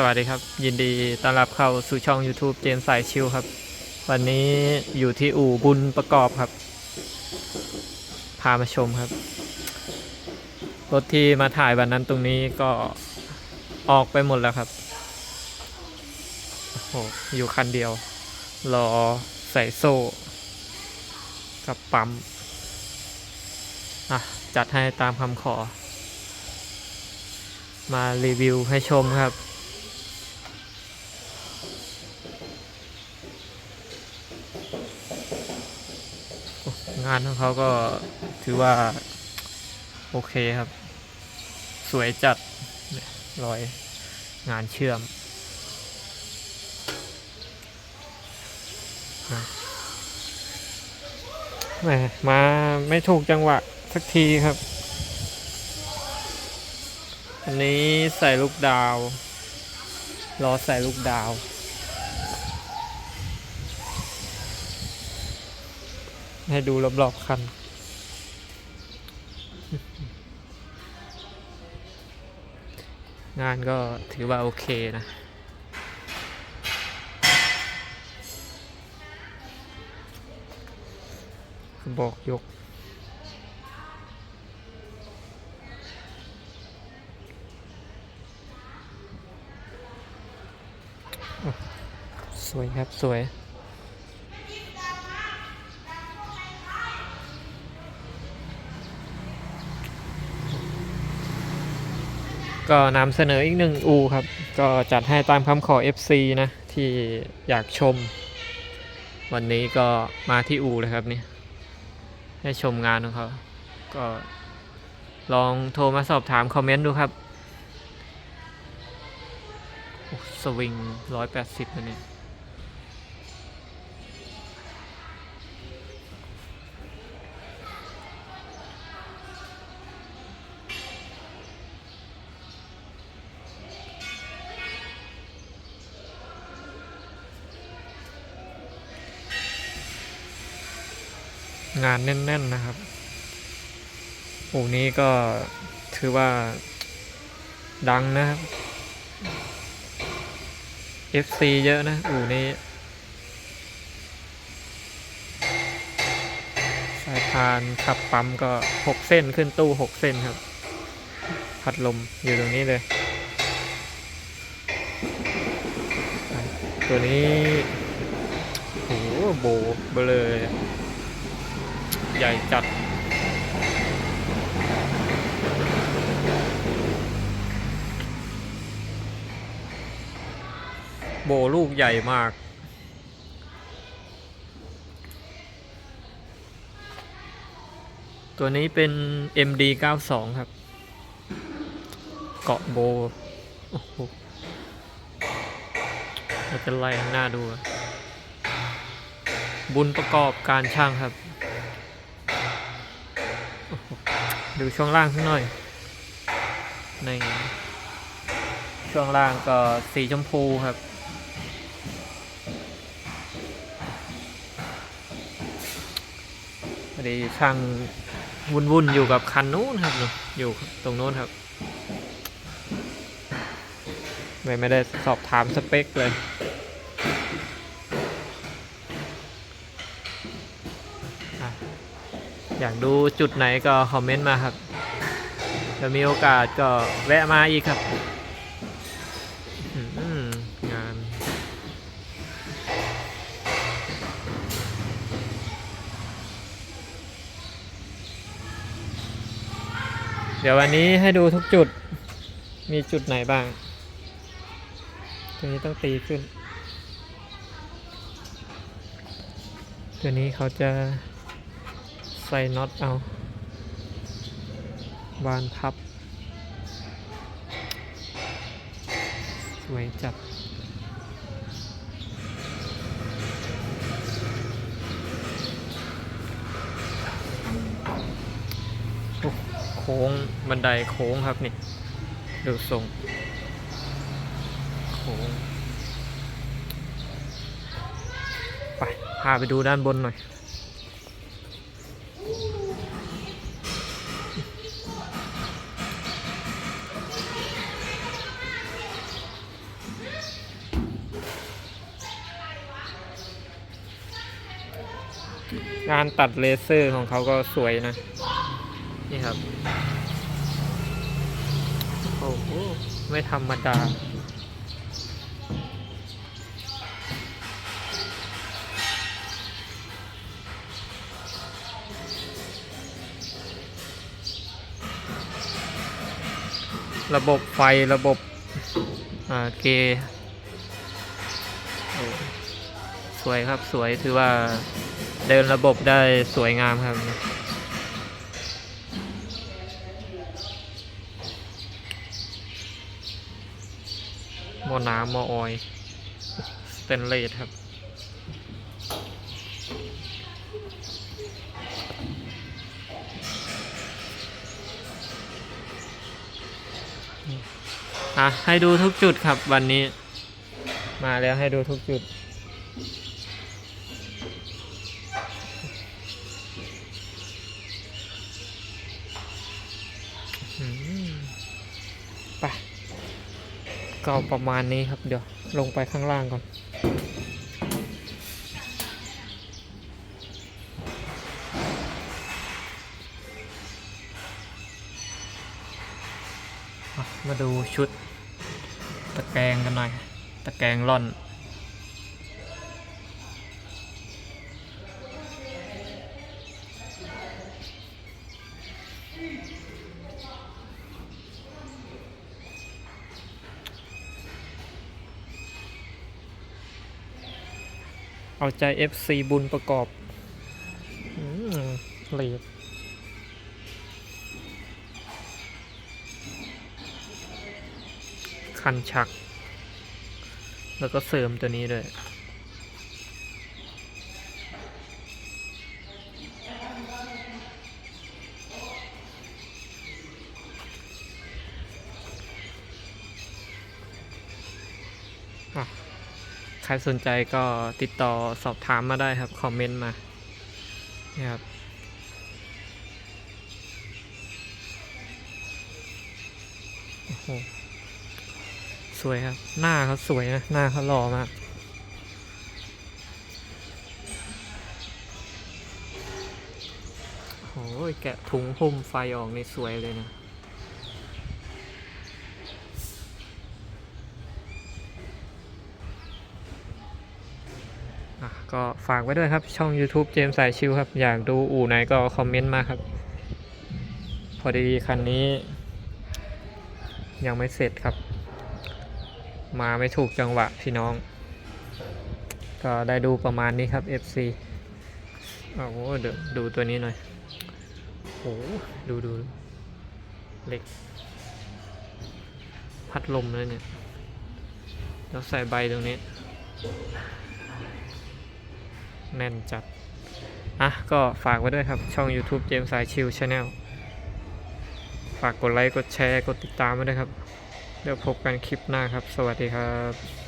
สวัสดีครับ ยินดีต้อนรับเข้าสู่ช่อง YouTube เจมสายชิวครับ วันนี้อยู่ที่อู่บุญประกอบครับ พามาชมครับ รถที่มาถ่ายวันนั้นตรงนี้ก็ออกไปหมดแล้วครับโอ้โหอยู่คันเดียว รอใส่โซ่ กับปั๊มอะ จัดให้ตามคำขอมารีวิวให้ชมครับ งานของเขาก็ถือว่า โอเคครับ สวยจัดรอยงานเชื่อม มาไม่ถูกจังหวะสักทีครับ อันนี้ใส่ลูกดาวล้อใส่ลูกดาว ให้ดูรอบๆคัน งานก็ถือว่าโอเคนะบอกยก สวยครับ สวย ก็นำเสนออีกหนึ่งอูครับ ก็จัดให้ตามคำขอ FC นะ ที่อยากชม วันนี้ก็มาที่อูเลยครับนี่ให้ชมงานของเขา ก็ลองโทรมาสอบถามคอมเมนต์ดูครับสวิงร้อยแปดสิบนะเนี่ย งานแน่น ๆนะครับอู่นี้ก็ถือว่าดังนะครับ FC เยอะนะอู่นี้ สายพานขับปั๊มก็ 6 เส้นขึ้นตู้ 6 เส้นครับ พัดลมอยู่ตรงนี้เลย ตัวนี้โอ้โหโบเบลเลย ใหญ่จัด โบลูกใหญ่มากตัวนี้เป็น MD 92 ครับ เกาะโบ โอ้โหมันจะไล่ข้างหน้าดู บุญประกอบการช่างครับ ดูช่วงล่างสักหน่อยในช่วงล่างก็สีชมพูครับ พอดีช่างวุ่นวุ่นๆอยู่กับคันนู้นครับอะอยู่ตรงนู้นครับ ไม่ไม่ได้สอบถามสเปคเลย อะ อยากดูจุดไหนก็คอมเมนต์มาครับถ้ามีโอกาสก็แวะมาอีกครับงานเดี๋ยววันนี้ให้ดูทุกจุด มีจุดไหนบ้าง ตัวนี้ต้องตีขึ้น ตัวนี้เขาจะ ใส่น็อตเอา บานพับ สวยจัดโค้งบันไดโค้งครับนี่ดูทรงโค้งไปพาไปดูด้านบนหน่อย งานตัดเลเซอร์ของเขาก็สวยนะ นี่ครับ โอ้โห ไม่ธรรมดาระบบไฟระบบอ่าเกอสวยครับสวยถือว่า เดินระบบได้สวยงามครับ หมอน้ำหมอออยสเตนเลสครับอะให้ดูทุกจุดครับวันนี้ มาแล้วให้ดูทุกจุด อืมไป ก็ประมาณนี้ครับ เดี๋ยวลงไปข้างล่างก่อน มาดูชุดตะแกรงกันหน่อย ตะแกรงร่อน เอาใจ FC บุญประกอบอืมลดคันชัก แล้วก็เสริมตัวนี้ด้วยอะ ครสนใจก็ติดต่อสอบถามมาได้ครับ คอมเมนต์มานี่ครับโอ้โหสวยครับ หน้าเขาสวยนะ หน้าเขาหล่อมากโอ้ยแกะถุงหุ้มไฟออกนี่สวยเลยนะ ก็ฝากไว้ด้วยครับช่อง YouTube เจมส์สายชิวครับ อยากดูอู่ไหนก็คอมเมนต์มาครับ พอดีคันนี้ ยังไม่เสร็จครับ มาไม่ถูกจังหวะพี่น้อง ก็ได้ดูประมาณนี้ครับ FC โอ้โหเดี๋ยวดูตัวนี้หน่อยโอ้ดูดูเหล็ก พัดลมเลยเนี่ยแล้วใส่ใบตรงนี้ แน่นจัด อะ ก็ฝากไว้ด้วยครับ ช่อง YouTube เจมส์สายชิลชาแนลฝากกดไลค์ กดแชร์ กดติดตามไว้ด้วยครับ เดี๋ยวพบกันคลิปหน้าครับ สวัสดีครับ